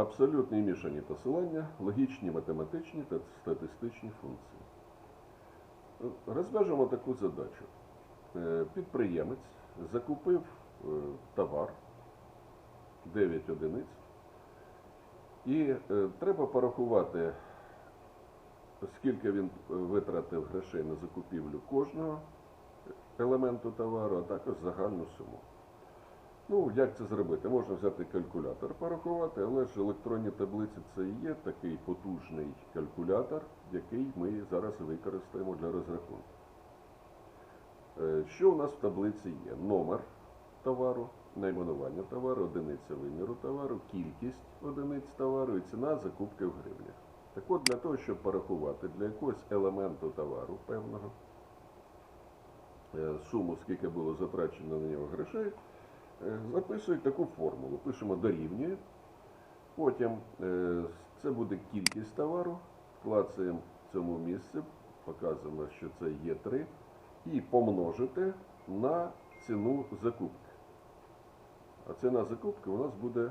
абсолютні мішані посилання, логічні математичні та статистичні функції. Розв'яжемо таку задачу. Е, Підприємець закупив е, товар 9 одиниць, і е, треба порахувати, скільки він витратив грошей на закупівлю кожного елементу товару, а також загальну суму. Ну, як це зробити? Можна взяти калькулятор, порахувати, але ж електронні таблиці це і є такий потужний калькулятор, який ми зараз використаємо для розрахунку. Е, Що у нас в таблиці є? Номер товару, найменування товару, одиниця виміру товару, кількість одиниць товару і ціна закупки в гривнях. Так от, для того, щоб порахувати для якогось елементу товару певного, е, суму, скільки було затрачено на нього грошей, записують таку формулу. Пишемо дорівнює. Потім е, це буде кількість товару, вклацаємо в цьому місці, показано, що це є 3, і помножити на ціну закупки. А ціна закупки у нас буде е,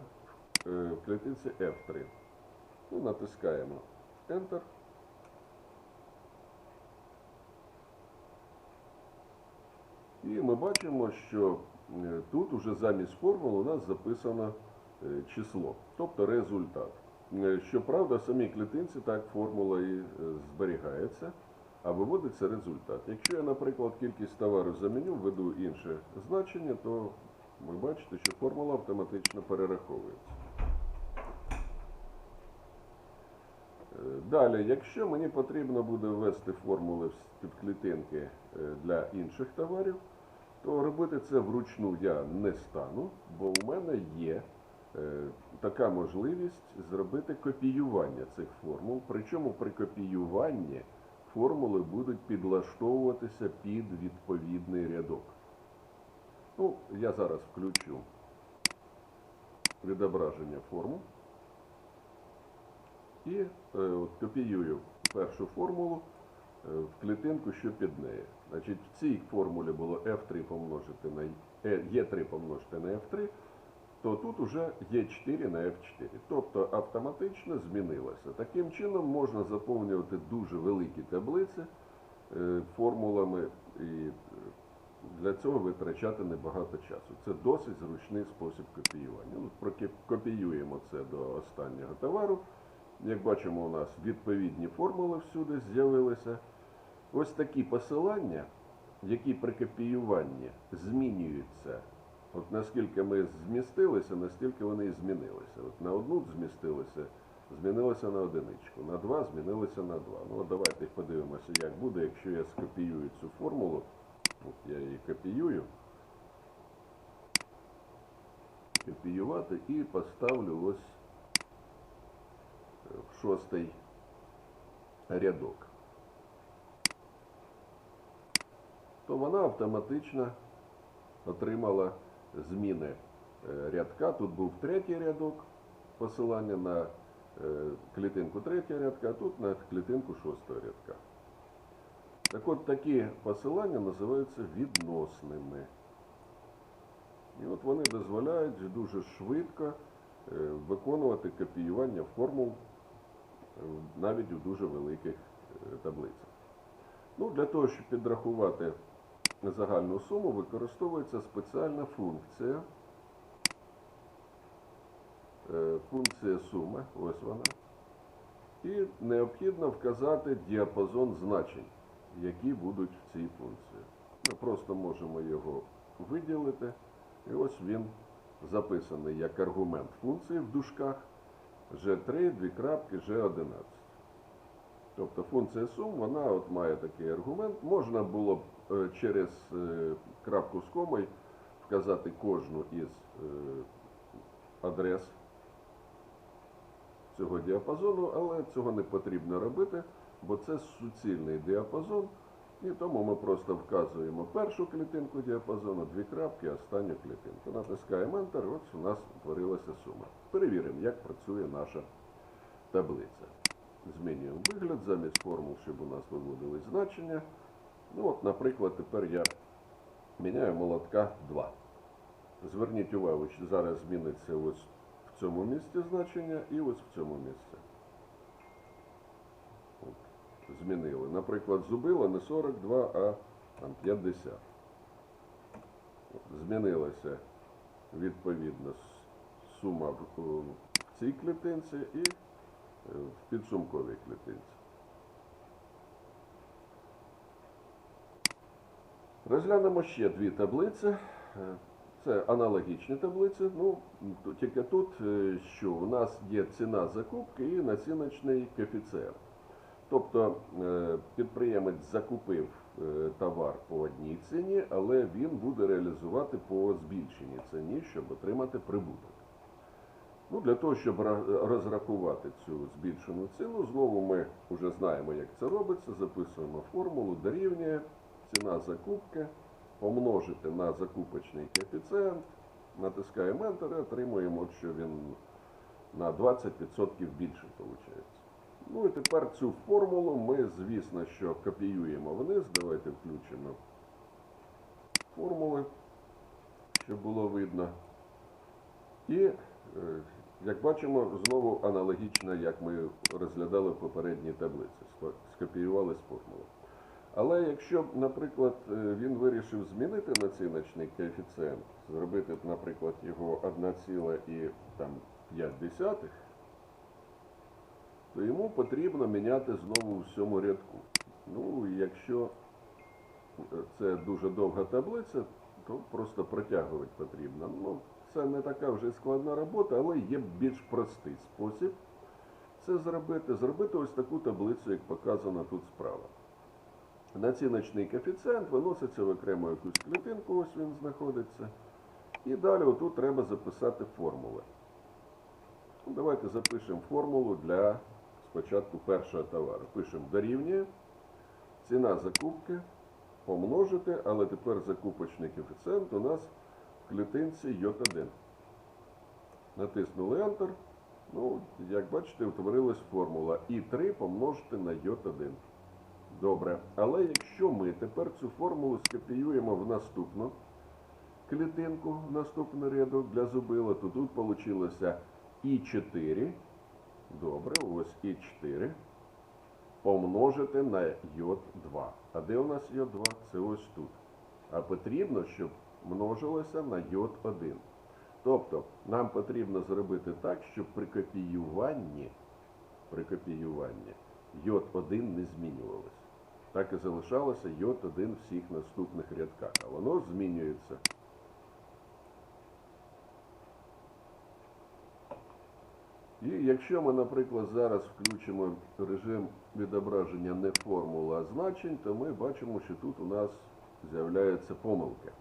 в клітинці F3. Ну, натискаємо Enter. І ми бачимо, що е, тут уже замість формул у нас записано е, число, тобто результат. Е, Щоправда, в самій клітинці так формула і е, зберігається, а виводиться результат. Якщо я, наприклад, кількість товару заміню, введу інше значення, то ви бачите, що формула автоматично перераховується. Е, Далі, якщо мені потрібно буде ввести формули в підклітинки е, для інших товарів, то робити це вручну я не стану, бо у мене є е, така можливість зробити копіювання цих формул. Причому при копіюванні формули будуть підлаштовуватися під відповідний рядок. Ну, я зараз включу відображення формул. І е, от, копіюю першу формулу е, в клітинку, що під нею. Значить, в цій формулі було F3 помножити на е, Е3 помножити на F3, то тут уже Е4 на F4. Тобто автоматично змінилося. Таким чином можна заповнювати дуже великі таблиці е, формулами і е, для цього витрачати небагато часу. Це досить зручний спосіб копіювання. Ну, проки- Копіюємо це до останнього товару. Як бачимо, у нас відповідні формули всюди з'явилися. Ось такі посилання, які при копіюванні змінюються. От наскільки ми змістилися, настільки вони і змінилися. От на одну змістилися, змінилися на одиничку, на два змінилися на два. Ну от давайте подивимося, як буде, якщо я скопіюю цю формулу. От я її копіюю. Копіювати і поставлю ось в шостий рядок, то вона автоматично отримала зміни е, рядка. Тут був третій рядок посилання на е, клітинку третього рядка, а тут на клітинку шостого рядка. Так от такі посилання називаються відносними. І от вони дозволяють дуже швидко е, виконувати копіювання формул навіть у дуже великих таблицях. Ну, для того, щоб підрахувати загальну суму, використовується спеціальна функція. Е, Функція суми, ось вона. І необхідно вказати діапазон значень, які будуть в цій функції. Ми просто можемо його виділити. І ось він записаний як аргумент функції в дужках G3, дві крапки, G11. Тобто функція сум, вона от має такий аргумент. Можна було б е, через е, крапку з комою вказати кожну із е, адрес цього діапазону, але цього не потрібно робити, бо це суцільний діапазон. І тому ми просто вказуємо першу клітинку діапазону, дві крапки, останню клітинку. Натискаємо Enter, ось у нас утворилася сума. Перевіримо, як працює наша таблиця. Змінюємо вигляд замість формул, щоб у нас виводились значення. Ну от, наприклад, тепер я міняю молотка 2. Зверніть увагу, що зараз зміниться ось в цьому місці значення і ось в цьому місці. От, змінили. Наприклад, зубила не 42, а там, 50. От, Змінилася відповідно сума в, цій клітинці і в підсумковій клітинці. Розглянемо ще дві таблиці. Е, Це аналогічні таблиці. Ну, тільки тут, е, що у нас є ціна закупки і націночний коефіцієнт. Тобто е, підприємець закупив товар по одній ціні, але він буде реалізувати по збільшеній ціні, щоб отримати прибуток. Ну, для того, щоб розрахувати цю збільшену ціну, знову ми вже знаємо, як це робиться. Записуємо формулу, дорівнює ціна закупки, помножити на закупочний коефіцієнт, натискаємо Enter і отримуємо, що він на 20% більше виходить. Ну і тепер цю формулу ми, звісно, що копіюємо вниз. Давайте включимо формули, щоб було видно. І, е, як бачимо, знову аналогічно, як ми розглядали в попередній таблиці, скопіювали з формули. Але якщо, наприклад, е, він вирішив змінити націночний коефіцієнт, зробити, наприклад, його 1,5, то йому потрібно міняти знову у всьому рядку. Ну, якщо це дуже довга таблиця, то просто протягувати потрібно. Ну, це не така вже складна робота, але є більш простий спосіб це зробити. Зробити ось таку таблицю, як показано тут справа. Націночний коефіцієнт виноситься в окрему якусь клітинку, ось він знаходиться. І далі отут треба записати формули. Ну, давайте запишемо формулу для спочатку першого товару. Пишемо дорівнює ціна закупки помножити, але тепер закупочний коефіцієнт у нас в клітинці J1. Натиснули Enter. Ну, як бачите, утворилась формула І3 помножити на J1. Добре. Але якщо ми тепер цю формулу скопіюємо в наступну клітинку, в наступний рядок для зубила, то тут вийшло І4. Добре, ось І4 помножити на J2. А де у нас J2? Це ось тут. А потрібно, щоб множилося на J1. Тобто нам потрібно зробити так, щоб при копіюванні, при копіюванні J1 не змінювалося. Так і залишалося J1 в всіх наступних рядках. А воно змінюється. І якщо ми, наприклад, зараз включимо режим відображення не формули, а значень, то ми бачимо, що тут у нас з'являються помилки.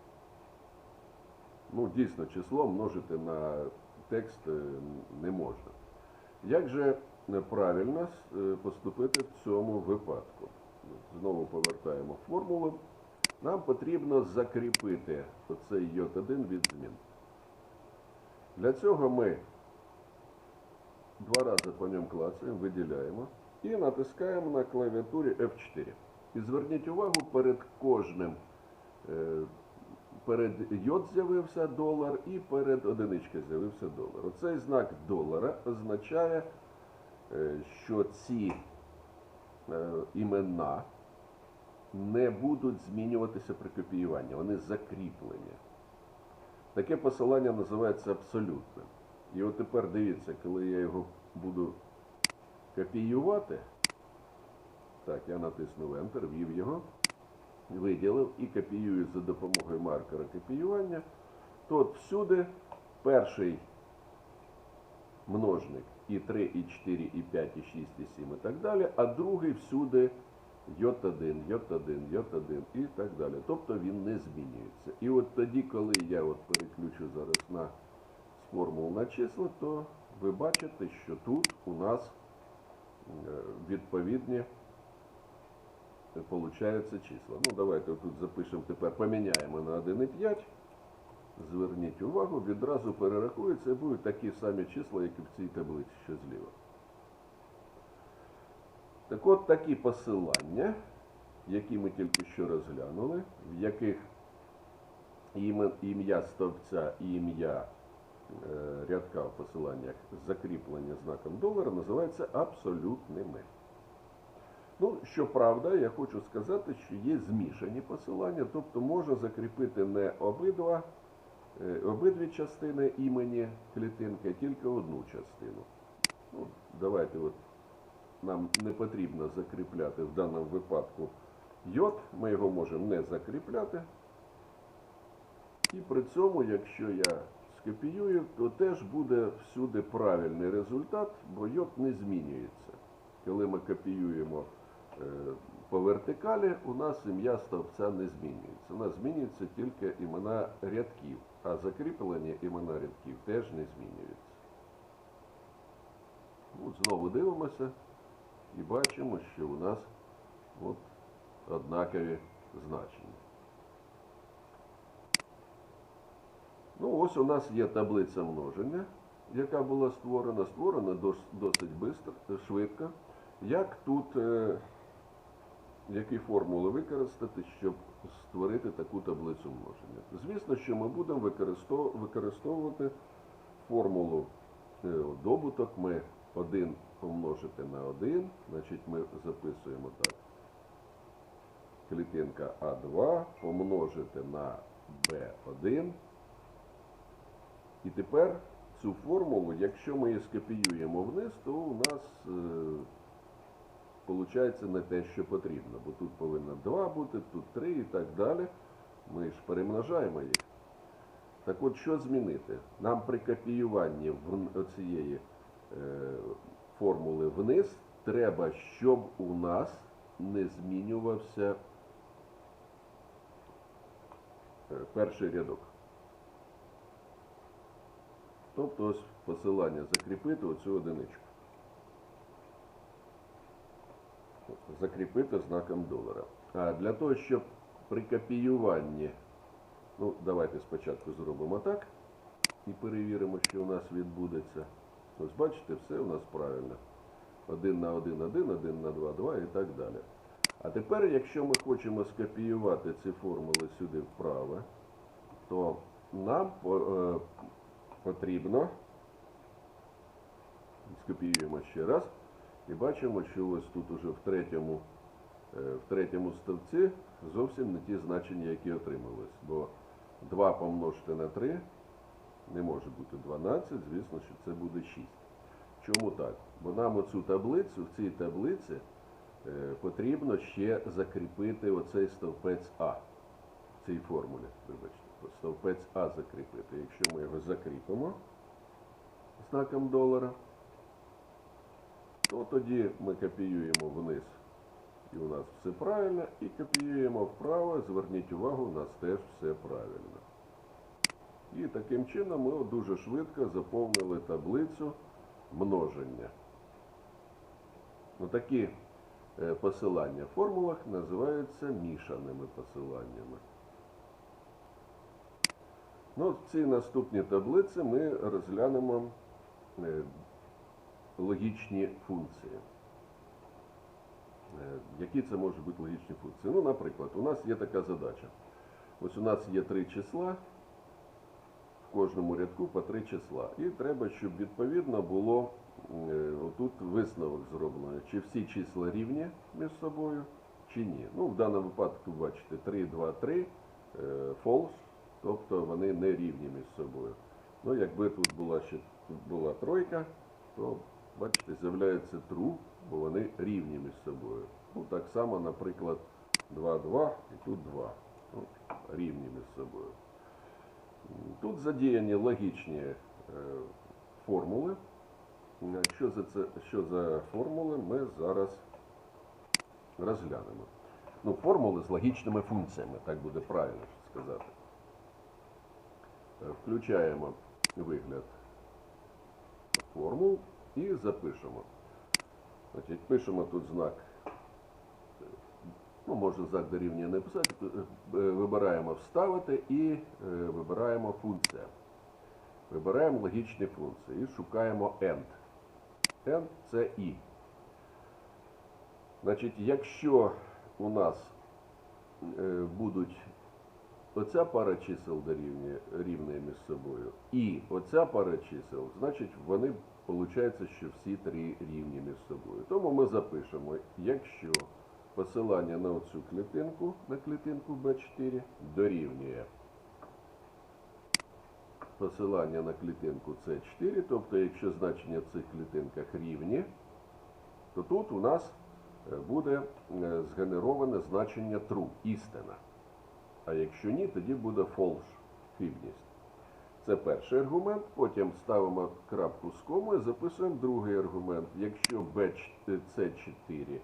Ну, дійсно, число множити на текст е, не можна. Як же правильно е, поступити в цьому випадку? Знову повертаємо формулу. Нам потрібно закріпити оцей J1 від змін. Для цього ми два рази по ньому клацаємо, виділяємо і натискаємо на клавіатурі F4. І зверніть увагу, перед кожним е, перед йод з'явився долар і перед одиничкою з'явився долар. Оцей знак долара означає, е, що ці е, імена не будуть змінюватися при копіюванні, вони закріплені. Таке посилання називається абсолютним. І от тепер дивіться, коли я його буду копіювати, так, я натиснув Enter, ввів його, виділив і копіюю за допомогою маркера копіювання, то от всюди перший множник і 3, і 4, і 5, і 6, і 7 і так далі, а другий всюди J1, J1, J1 і так далі. Тобто він не змінюється. І от тоді, коли я от переключу зараз на формул на числа, то ви бачите, що тут у нас е, відповідні получаються числа. Ну, давайте тут запишемо тепер, поміняємо на 1,5. Зверніть увагу, відразу перерахується і будуть такі самі числа, як і в цій таблиці, що зліва. Так от такі посилання, які ми тільки що розглянули, в яких ім'я стовпця і ім'я е, рядка в посиланнях закріплення знаком долара називаються абсолютними. Ну, щоправда, я хочу сказати, що є змішані посилання, тобто можна закріпити не обидва, е, обидві частини імені клітинки, а тільки одну частину. Ну, давайте от нам не потрібно закріпляти в даному випадку йод, ми його можемо не закріпляти. І при цьому, якщо я скопіюю, то теж буде всюди правильний результат, бо йод не змінюється. Коли ми копіюємо е, по вертикалі, у нас ім'я стовпця не змінюється. У нас змінюються тільки імена рядків, а закріплення імена рядків теж не змінюється. От знову дивимося і бачимо, що у нас от однакові значення. Ну, ось у нас є таблиця множення, яка була створена, створена досить бистро, швидко. Як тут, е, які формули використати, щоб створити таку таблицю множення? Звісно, що ми будемо використовувати формулу е, добуток. Ми 1 помножити на 1, значить ми записуємо так. Клітинка А2 помножити на Б1. І тепер цю формулу, якщо ми її скопіюємо вниз, то у нас виходить не те, що потрібно. Бо тут повинно 2 бути, тут 3 і так далі. Ми ж перемножаємо їх. Так от, що змінити? Нам при копіюванні цієї е, формули вниз треба, щоб у нас не змінювався е, перший рядок. Тобто ось посилання закріпити оцю одиничку. Закріпити знаком долара. А для того, щоб при копіюванні, ну давайте спочатку зробимо так і перевіримо, що у нас відбудеться. Ось бачите, все у нас правильно. 1 на 1, 1, 1 на 2, 2 і так далі. А тепер, якщо ми хочемо скопіювати ці формули сюди вправо, то нам е, потрібно, скопіюємо ще раз, і бачимо, що ось тут уже в третьому, е, в третьому стовпці зовсім не ті значення, які отримались. Бо 2 помножити на 3 не може бути 12, звісно, що це буде 6. Чому так? Бо нам оцю таблицю, в цій таблиці е, потрібно ще закріпити оцей стовпець А в цій формулі. Вибачте, стовпець А закріпити. Якщо ми його закріпимо знаком долара, то тоді ми копіюємо вниз, і у нас все правильно, і копіюємо вправо, зверніть увагу, у нас теж все правильно. І таким чином ми дуже швидко заповнили таблицю множення. Такі е, посилання в формулах називаються мішаними посиланнями. Ну, в цій наступній таблиці ми розглянемо е, логічні функції. Е, Які це можуть бути логічні функції? Ну, наприклад, у нас є така задача. Ось у нас є три числа, в кожному рядку по три числа. І треба, щоб відповідно було е, отут висновок зроблено, чи всі числа рівні між собою, чи ні. Ну, в даному випадку, бачите, 3, 2, 3, е, false, тобто вони не рівні між собою. Ну, якби тут була ще була тройка, то, бачите, з'являється true, бо вони рівні між собою. Ну, так само, наприклад, 2, 2 і тут 2. Ну, рівні між собою. Тут задіяні логічні е, формули. Що за, це, що за формули, ми зараз розглянемо. Ну, формули з логічними функціями, так буде правильно сказати. Включаємо вигляд формул і запишемо. Значить, пишемо тут знак. Ну, можна знак дорівнює не писати. е, е, Вибираємо вставити і е, вибираємо функція. Вибираємо логічні функції і шукаємо end. End це і. Значить, якщо у нас будуть оця пара чисел дорівнює рівнює між собою, і оця пара чисел, значить вони виходить, що всі три рівні між собою. Тому ми запишемо, якщо посилання на оцю клітинку, на клітинку B4 дорівнює посилання на клітинку С4, тобто якщо значення в цих клітинках рівні, то тут у нас е, буде е, згенероване значення true, істина. А якщо ні, тоді буде false, хибність. Це перший аргумент. Потім ставимо крапку з комою, записуємо другий аргумент. Якщо C4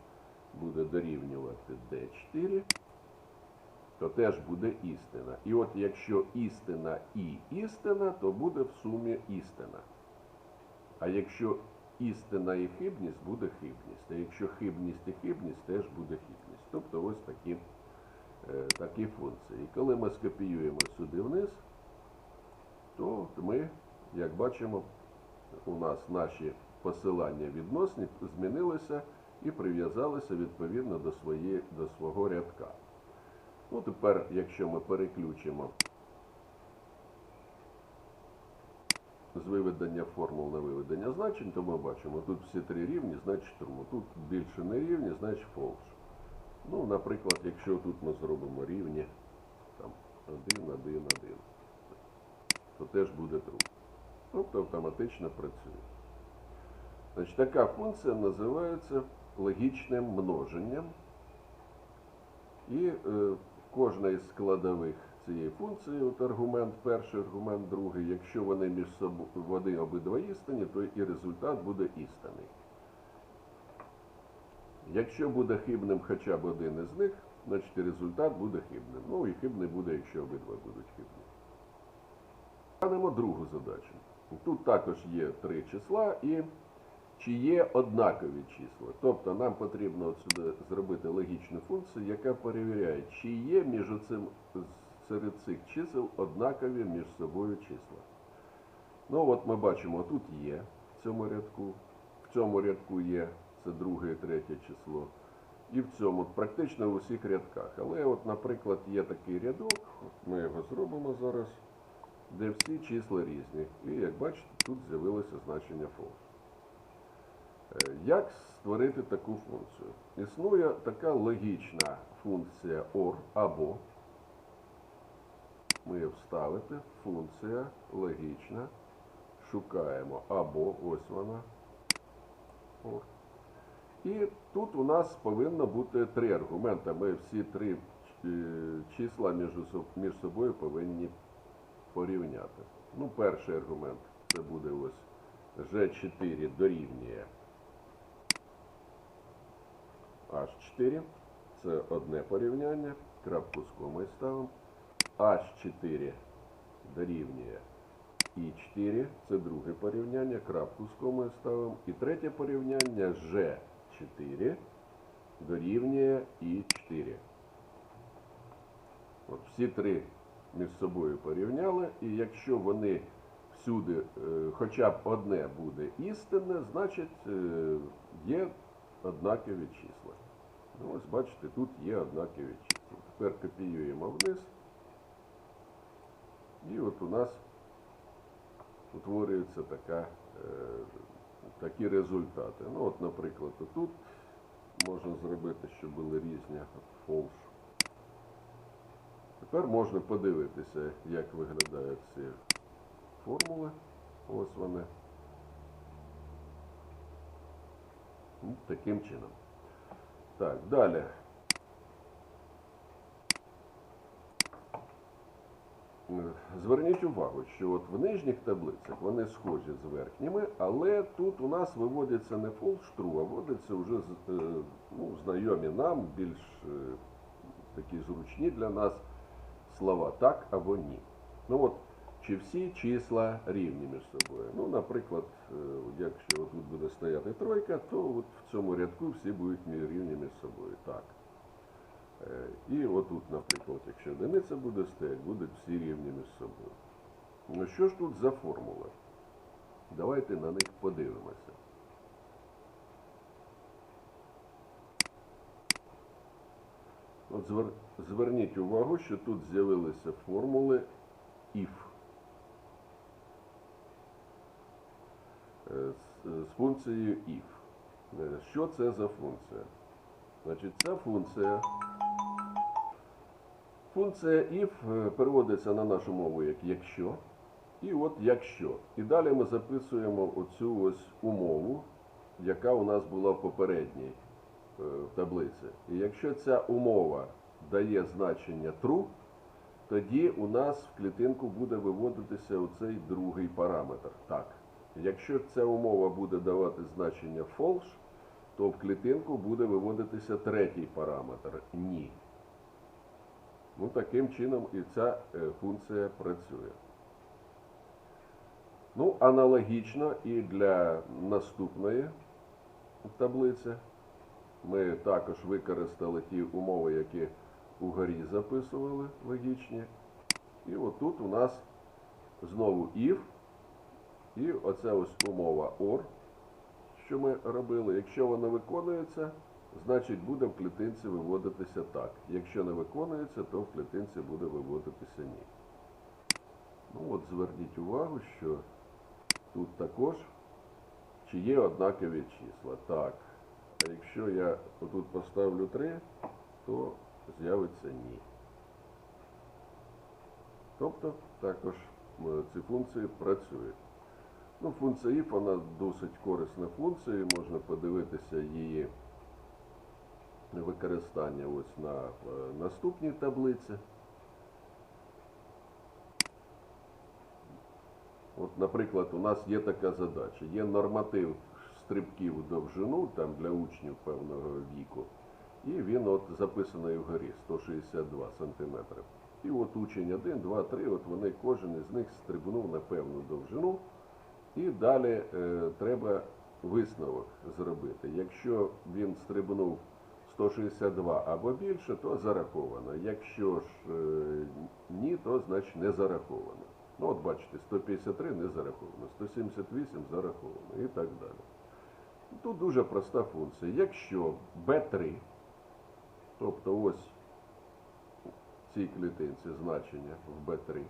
буде дорівнювати D4, то теж буде істина. І от якщо істина і істина, то буде в сумі істина. А якщо істина і хибність, буде хибність. А якщо хибність і хибність, теж буде хибність. Тобто ось такі, функції. І коли ми скопіюємо сюди вниз, то ми, як бачимо, у нас наші посилання відносні змінилися і прив'язалися відповідно до, своєї, до свого рядка. Ну, тепер, якщо ми переключимо з виведення формул на виведення значень, то ми бачимо, тут всі три рівні, значить true. Тут більше не рівні, значить false. Ну, наприклад, якщо тут ми зробимо рівні там, 1, 1, 1, то теж буде true. Тобто автоматично працює. Значить, така функція називається логічним множенням. І е, кожна із складових цієї функції, от аргумент перший, аргумент другий, якщо вони між собою вони обидва істинні, то і результат буде істинний. Якщо буде хибним хоча б один із них, значить результат буде хибним. Ну і хибний буде, якщо обидва будуть хибні. Глянемо другу задачу. Тут також є три числа і чи є однакові числа. Тобто нам потрібно сюди зробити логічну функцію, яка перевіряє, чи є між оцим, серед цих чисел однакові між собою числа. Ну от ми бачимо, тут є в цьому рядку, в цьому рядку є, це друге і третє число. І в цьому практично в усіх рядках. Але от, наприклад, є такий рядок, от ми його зробимо зараз, де всі числа різні. І як бачите, тут з'явилося значення false. Е, Як створити таку функцію? Існує така логічна функція OR або. Ми її вставити, функція логічна. Шукаємо або, ось вона. OR. І тут у нас повинно бути три аргументи. Ми всі три е, числа між, собою повинні порівняти. Ну, перший аргумент це буде ось G4 дорівнює H4. Це одне порівняння. Крапку з комою ставимо. H4 дорівнює І4. Це друге порівняння. Крапку з комою ставимо. І третє порівняння G4 дорівнює І4. От всі три між собою порівняли, і якщо вони всюди, е, хоча б одне буде істинне, значить е, є однакові числа. Ну, ось бачите, тут є однакові числа. Тепер копіюємо вниз. І от у нас утворюється така, е, такі результати. Ну, от, наприклад, тут можна зробити, щоб були різні фолш. Тепер можна подивитися, як виглядають ці формули. Ось вони. Таким чином. Так, далі. Зверніть увагу, що от в нижніх таблицях вони схожі з верхніми, але тут у нас виводиться не true, а вводиться вже е, ну, знайомі нам, більш е, такі зручні для нас слова так або ні. Ну от, чи всі числа рівні між собою? Ну, наприклад, е, якщо тут буде стояти тройка, то от в цьому рядку всі будуть рівні між собою. Так. Е, І отут, наприклад, якщо одиниця буде стояти, будуть всі рівні між собою. Ну що ж тут за формула? Давайте на них подивимося. От звер... зверніть увагу, що тут з'явилися формули if. Е, з, з функцією if. Е, Що це за функція? Значить, ця функція. Функція if е, переводиться на нашу мову як якщо. І от якщо. І далі ми записуємо оцю ось умову, яка у нас була в попередній е, таблиці. І якщо ця умова дає значення true, тоді у нас в клітинку буде виводитися оцей другий параметр. Так. Якщо ця умова буде давати значення false, то в клітинку буде виводитися третій параметр ні. Ну, таким чином і ця е, функція працює. Ну, аналогічно і для наступної таблиці. Ми також використали ті умови, які угорі записували логічні. І отут у нас знову if. І оця ось умова OR, що ми робили. Якщо вона виконується, значить буде в клітинці виводитися так. Якщо не виконується, то в клітинці буде виводитися ні. Ну от зверніть увагу, що тут також чи є однакові числа. Так. А якщо я тут поставлю 3, то з'явиться ні. Тобто також е, ці функції працюють. Ну, функція if, вона досить корисна функція, можна подивитися її використання ось на е, наступній таблиці. От, наприклад, у нас є така задача. Є норматив стрибків в довжину там для учнів певного віку. І він от записаний вгорі 162 сантиметри. І от учень 1, 2, 3, от вони кожен із них стрибнув на певну довжину. І далі е, треба висновок зробити. Якщо він стрибнув 162 або більше, то зараховано. Якщо ж е, ні, то значить не зараховано. Ну, от бачите, 153 не зараховано, 178 зараховано і так далі. Тут дуже проста функція. Якщо B3, тобто ось цій клітинці значення в B3,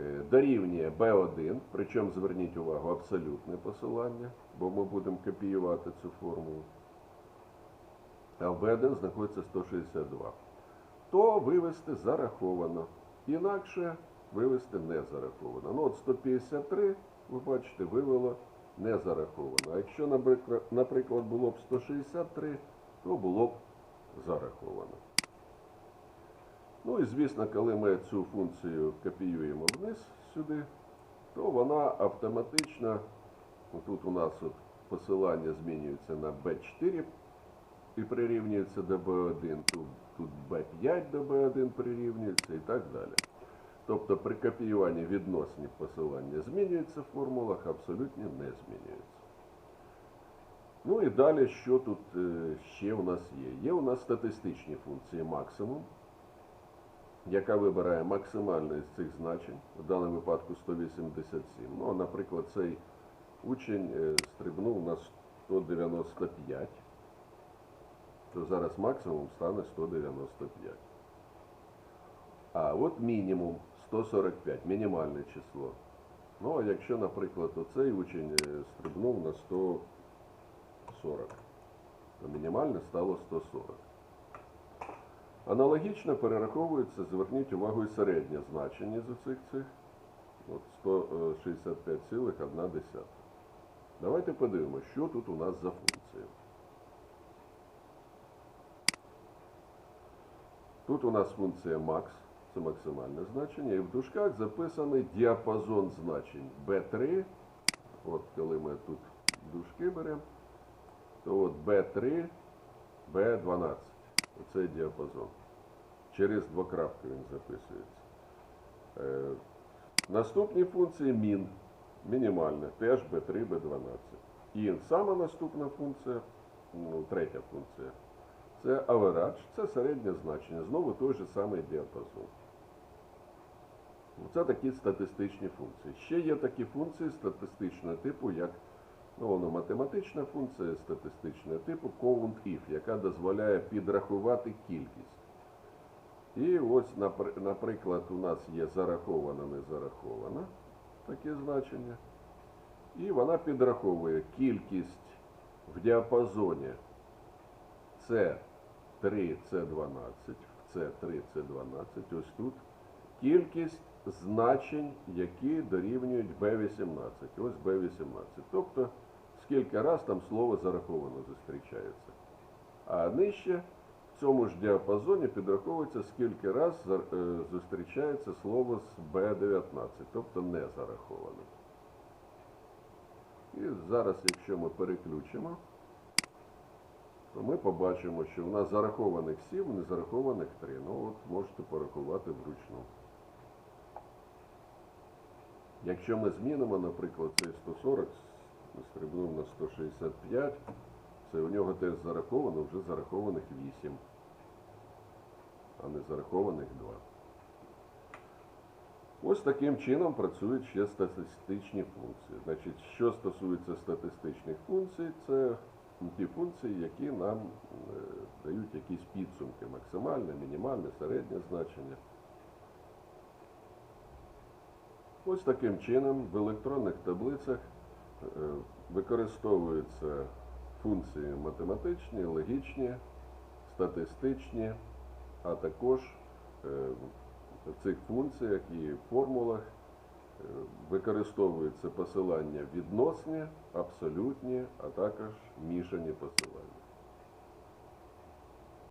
е, дорівнює B1, причому зверніть увагу, абсолютне посилання, бо ми будемо копіювати цю формулу, а в B1 знаходиться 162, то вивести зараховано. Інакше вивести не зараховано. Ну от 153, ви бачите, вивело не зараховано. А якщо, наприклад, було б 163, то було б зараховано. Ну і звісно, коли ми цю функцію копіюємо вниз сюди, то вона автоматично, тут у нас от посилання змінюється на B4 і прирівнюється до B1, тут, тут B5 до B1 прирівнюється і так далі. Тобто при копіюванні відносні посилання змінюється в формулах, абсолютні не змінюються. Ну і далі, що тут е, ще у нас є? Є у нас статистичні функції максимум, яка вибирає максимальне з цих значень, в даному випадку 187. Ну, а, наприклад, цей учень е, стрибнув на 195, то зараз максимум стане 195. А от мінімум 145, мінімальне число. Ну, а якщо, наприклад, оцей учень е, стрибнув на 140, то мінімальне стало 140. Аналогічно перераховується, зверніть увагу, і середнє значення з оцих цих. От 165,1. Давайте подивимося, що тут у нас за функція. Тут у нас функція max, це максимальне значення, і в дужках записаний діапазон значень B3. От коли ми тут дужки беремо, то от B3, B12. Оцей діапазон. Через двокрапки він записується. Е, наступні функції min, мінімальне, теж B3, B12. І сама наступна функція, ну, третя функція, це average, це середнє значення, знову той же самий діапазон. Це такі статистичні функції. Ще є такі функції статистичного типу, як ну, воно математична функція статистичного типу count if, яка дозволяє підрахувати кількість. І ось, наприклад, у нас є зарахована, не зарахована таке значення. І вона підраховує кількість в діапазоні С3, С12, в С3, С12, ось тут кількість значень, які дорівнюють B18. Ось B18. Тобто, скільки раз там слово зараховано зустрічається. А нижче в цьому ж діапазоні підраховується, скільки раз е, зустрічається слово з B19, тобто не зараховане. І зараз, якщо ми переключимо, то ми побачимо, що в нас зарахованих 7, не зарахованих 3. Ну от можете порахувати вручну. Якщо ми змінимо, наприклад, цей 140, стрибнув на 165, це у нього теж зараховано, вже зарахованих 8, а не зарахованих 2. Ось таким чином працюють ще статистичні функції. Значить, що стосується статистичних функцій, це ті функції, які нам е, дають якісь підсумки, максимальне, мінімальне, середнє значення. Ось таким чином в електронних таблицях е, використовуються функції математичні, логічні, статистичні, а також е, в цих функціях і формулах використовуються посилання відносні, абсолютні, а також мішані посилання.